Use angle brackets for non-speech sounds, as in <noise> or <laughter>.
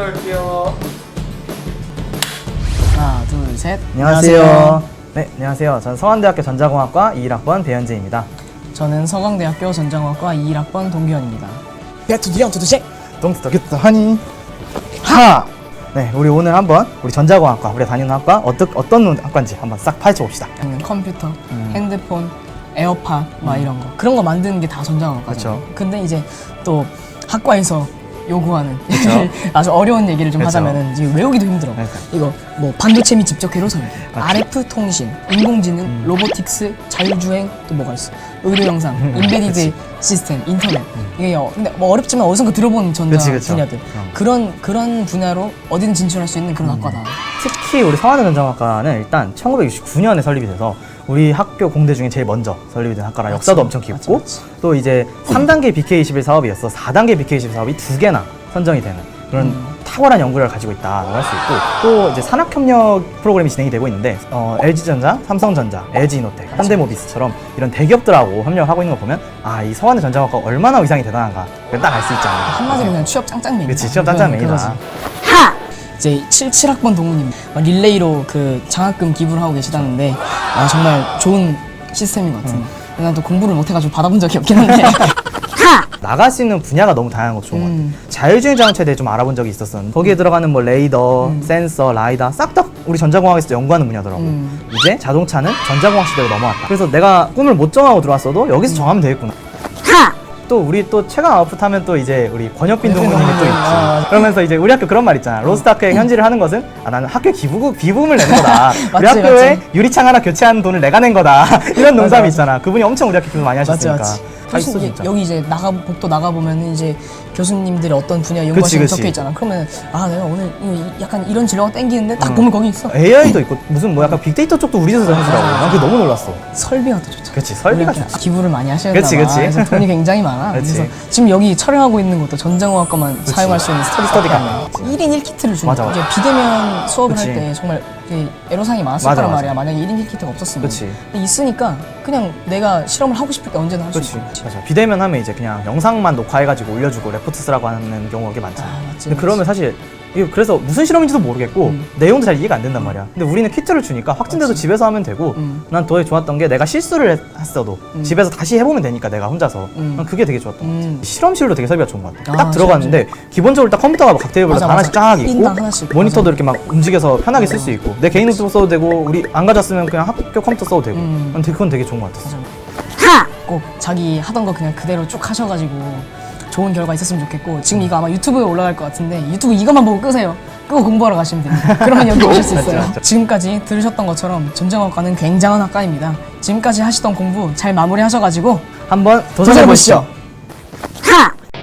들어갈게요. 하나, 둘, 셋. 안녕하세요. 네, 안녕하세요. 저는 성안대학교 전자공학과 21학번 배현재입니다. 저는 서강대학교 전자공학과 21학번 동규현입니다. 백투디형 투두색. 똥스터 큐트 하니 하! 네, 우리 오늘 한번 우리 전자공학과, 우리 다니는 학과 어떤 어떤 학과인지 한번 싹 파헤쳐 봅시다. 컴퓨터, 음. 핸드폰, 에어팟 막 이런 거 그런 거 만드는 게 다 전자공학과죠. 그쵸. 근데 이제 또 학과에서 요구하는. <laughs> 아주 어려운 얘기를 좀 그쵸. 하자면은 지금 외우기도 힘들어. 그러니까. 이거 뭐 반도체 및 집적 회로 설계, 맞죠. RF 통신, 인공지능, 음. 로보틱스, 자율주행 또 뭐가 있어? 의료 영상, 인베디드. 시스템, 인터넷. 이게 어, 근데 뭐 어렵지만 어디선가 들어본 전자 그치. 분야들. 어. 그런 그런 분야로 어디든 진출할 수 있는 그런 음. 학과다. 특히 우리 성안대 전자공학과는 일단 1969년에 설립이 돼서 우리 학교 공대 중에 제일 먼저 설립이 된 학과라 역사도 엄청 깊고 맞지, 맞지. 또 이제 3단계 BK21 사업이었어 4단계 BK21 사업이 두 개나 선정이 되는 그런 음. 탁월한 연구를 가지고 있다고 할 수 있고 또 이제 산학협력 프로그램이 진행이 되고 있는데 어, LG전자, 삼성전자, LG이노텍, 현대모비스처럼 이런 대기업들하고 협력하고 있는 거 보면 아 이 서안대 전자공학과 얼마나 위상이 대단한가 딱 알 수 있지 않나 한마디로 그냥 취업 짱짱맨. 그치 취업 짱짱맨이다 이제 7, 7학번 동훈님 막 릴레이로 그 장학금 기부를 하고 계시다는데 아, 정말 좋은 시스템인 것 같은데 음. 난또 공부를 못해가지고 받아본 적이 없긴 한데 <laughs> 나갈 수 있는 분야가 너무 다양한 것도 좋은 것 음. 같아요. 자율주행 자동차에 대해 좀 알아본 적이 있었었는데 거기에 들어가는 뭐 레이더, 음. 센서, 라이다 싹 다 우리 전자공학에서 연구하는 분야더라고. 음. 이제 자동차는 전자공학 시대로 넘어왔다. 그래서 내가 꿈을 못 정하고 들어왔어도 여기서 음. 정하면 되겠구나. 또 우리 또 최강 아웃풋 하면 또 이제 우리 권혁빈 동무님이 또 있지. 아. 그러면서 이제 우리 학교 그런 말 있잖아. 로스트아크에 현질을 하는 것은 아, 나는 학교 기부 비부금을 내는 거다. <laughs> 우리 맞지, 학교에 맞지. 유리창 하나 교체하는 돈을 내가 낸 거다. <laughs> 이런 농담이. 있잖아. 그분이 엄청 우리 학교 기부 많이 맞지 하셨으니까. 맞지 다 있어 교수님 진짜. 여기 이제 나가 복도 나가 보면은 이제 교수님들이 어떤 분야 그치, 연구하시는 그치. 적혀 있잖아 그러면 아 내가 오늘 이- 약간 이런 진로가 땡기는데 딱 음. 보면 거기 있어 AI도 있고 무슨 뭐 약간 빅데이터 쪽도 우리 집에서 하시더라고. 난 그게 너무 놀랐어. 설비가 더 좋잖아 그치 설비가 우리 학교 좋지. 기부를 많이 그치, 그치. 그래서 돈이 굉장히 많아 <laughs> 그치. 그래서 지금 여기 촬영하고 있는 것도 전자공학과만 사용할 수 있는 스터디 스터디 카페야 카페. 1인 1키트를 주는 맞아, 맞아. 이제 비대면 수업을 그치. 할 때 정말 이렇게 애로사항이 많았을 맞아, 거란 맞아. 말이야 만약에 1인 1키트가 없었으면 그치. 근데 있으니까 그냥 내가 실험을 하고 싶을 때 언제나 할 수 그렇지. 있고 맞아. 비대면 하면 이제 그냥 영상만 녹화해가지고 올려주고 레포트 쓰라고 하는 경우가 꽤 많잖아. 아, 맞지, 근데. 그러면 사실 이게 그래서 무슨 실험인지도 모르겠고 음. 내용도 잘 이해가 안 된단 말이야. 근데 우리는 키트를 주니까 확진돼도 맞지. 집에서 하면 되고 음. 난 더 좋았던 게 내가 실수를 했- 했어도 음. 집에서 다시 해보면 되니까 내가 혼자서 음. 난 그게 되게 좋았던 것 같아. 음. 실험실도 되게 설비가 좋은 것 같아. 아, 딱 들어갔는데 기본적으로 딱 컴퓨터가 막각 테이블로 맞아, 다 하나씩 맞아. 쫙 있고 하나씩. 모니터도 맞아. 이렇게 막 움직여서 편하게 쓸 수 있고 내 개인 노트북 써도 되고 우리 안 가졌으면 그냥 학교 컴퓨터 써도 되고 음. 그건 되게 좋은 것 같았어. 꼭 자기 하던 거 그냥 그대로 쭉 하셔가지고 좋은 결과 있었으면 좋겠고 지금 이거 아마 유튜브에 올라갈 것 같은데 유튜브 이것만 보고 끄세요. 끄고 공부하러 가시면 됩니다. 그러면 여기 오실 수 <laughs> 있어요. 지금까지 들으셨던 것처럼 전자학과는 굉장한 학과입니다. 지금까지 하시던 공부 잘 마무리하셔가지고 한번. 도전해보시죠.